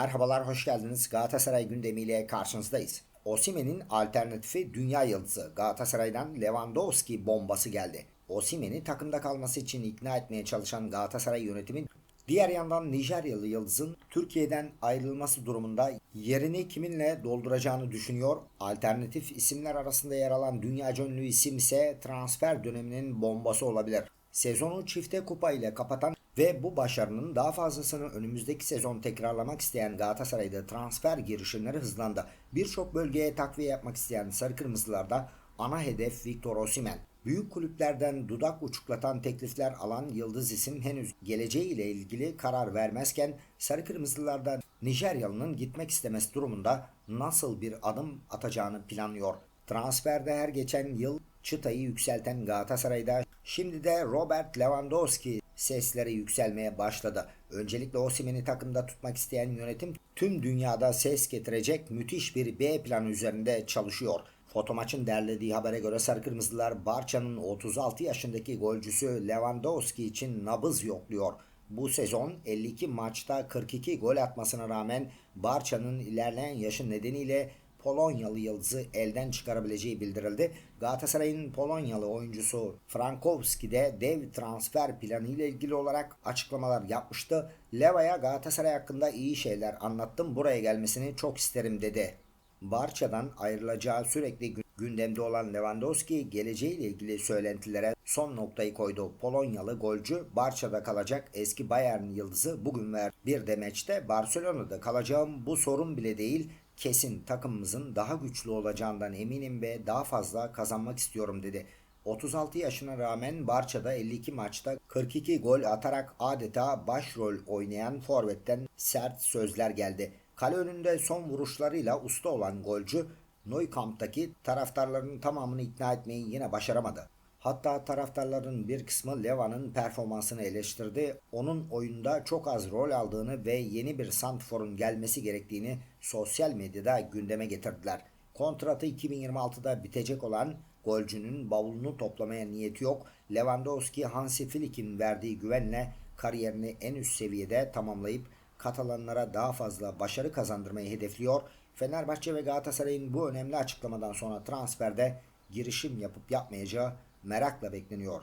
Merhabalar, hoş geldiniz. Galatasaray gündemiyle karşınızdayız. Osimen'in alternatifi dünya yıldızı Galatasaray'dan Lewandowski bombası geldi. Osimen'i takımda kalması için ikna etmeye çalışan Galatasaray yönetimi diğer yandan Nijeryalı yıldızın Türkiye'den ayrılması durumunda yerini kiminle dolduracağını düşünüyor. Alternatif isimler arasında yer alan dünya ünlü isim ise transfer döneminin bombası olabilir. Sezonu çifte kupa ile kapatan ve bu başarının daha fazlasını önümüzdeki sezon tekrarlamak isteyen Galatasaray'da transfer girişimleri hızlandı. Birçok bölgeye takviye yapmak isteyen Sarı Kırmızılar'da ana hedef Victor Osimhen. Büyük kulüplerden dudak uçuklatan teklifler alan yıldız isim henüz geleceğiyle ilgili karar vermezken Sarı Kırmızılar'da Nijeryalı'nın gitmek istemesi durumunda nasıl bir adım atacağını planlıyor. Transferde her geçen yıl çıtayı yükselten Galatasaray'da şimdi de Robert Lewandowski sesleri yükselmeye başladı. Öncelikle Osimhen'i takımda tutmak isteyen yönetim tüm dünyada ses getirecek müthiş bir B planı üzerinde çalışıyor. Fotomaç'ın derlediği habere göre Sarı Kırmızılar Barça'nın 36 yaşındaki golcüsü Lewandowski için nabız yokluyor. Bu sezon 52 maçta 42 gol atmasına rağmen Barça'nın ilerleyen yaşı nedeniyle Polonyalı yıldızı elden çıkarabileceği bildirildi. Galatasaray'ın Polonyalı oyuncusu Frankowski de dev transfer planı ile ilgili olarak açıklamalar yapmıştı. Leva'ya Galatasaray hakkında iyi şeyler anlattım. Buraya gelmesini çok isterim dedi. Barça'dan ayrılacağı sürekli gündemde olan Lewandowski geleceğiyle ilgili söylentilere son noktayı koydu. Polonyalı golcü Barça'da kalacak eski Bayern yıldızı bugün ver bir demeçte Barcelona'da kalacağım bu sorun bile değil kesin takımımızın daha güçlü olacağından eminim ve daha fazla kazanmak istiyorum dedi. 36 yaşına rağmen Barça'da 52 maçta 42 gol atarak adeta başrol oynayan forvetten sert sözler geldi. Kale önünde son vuruşlarıyla usta olan golcü Nou Camp'taki taraftarların tamamını ikna etmeyi yine başaramadı. Hatta taraftarların bir kısmı Leva'nın performansını eleştirdi. Onun oyunda çok az rol aldığını ve yeni bir santforun gelmesi gerektiğini sosyal medyada gündeme getirdiler. Kontratı 2026'da bitecek olan golcünün bavulunu toplamaya niyeti yok. Lewandowski Hansi Flick'in verdiği güvenle kariyerini en üst seviyede tamamlayıp Katalanlara daha fazla başarı kazandırmayı hedefliyor. Fenerbahçe ve Galatasaray'ın bu önemli açıklamadan sonra transferde girişim yapıp yapmayacağı merakla bekleniyor.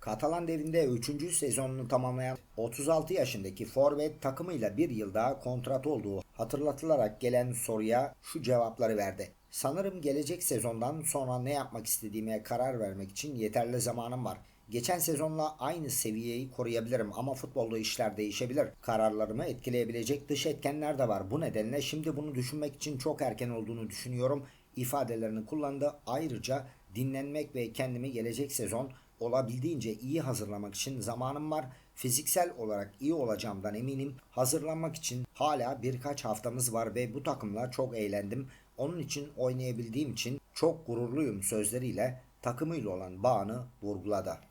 Katalan devinde 3. sezonunu tamamlayan 36 yaşındaki forvet takımıyla bir yıl daha kontrat olduğu hatırlatılarak gelen soruya şu cevapları verdi. Sanırım gelecek sezondan sonra ne yapmak istediğime karar vermek için yeterli zamanım var. Geçen sezonla aynı seviyeyi koruyabilirim ama futbolda işler değişebilir. Kararlarımı etkileyebilecek dış etkenler de var. Bu nedenle şimdi bunu düşünmek için çok erken olduğunu düşünüyorum ifadelerini kullandı. Ayrıca dinlenmek ve kendimi gelecek sezon olabildiğince iyi hazırlamak için zamanım var. Fiziksel olarak iyi olacağımdan eminim. Hazırlanmak için hala birkaç haftamız var ve bu takımla çok eğlendim. Onun için oynayabildiğim için çok gururluyum sözleriyle takımıyla olan bağını vurguladı.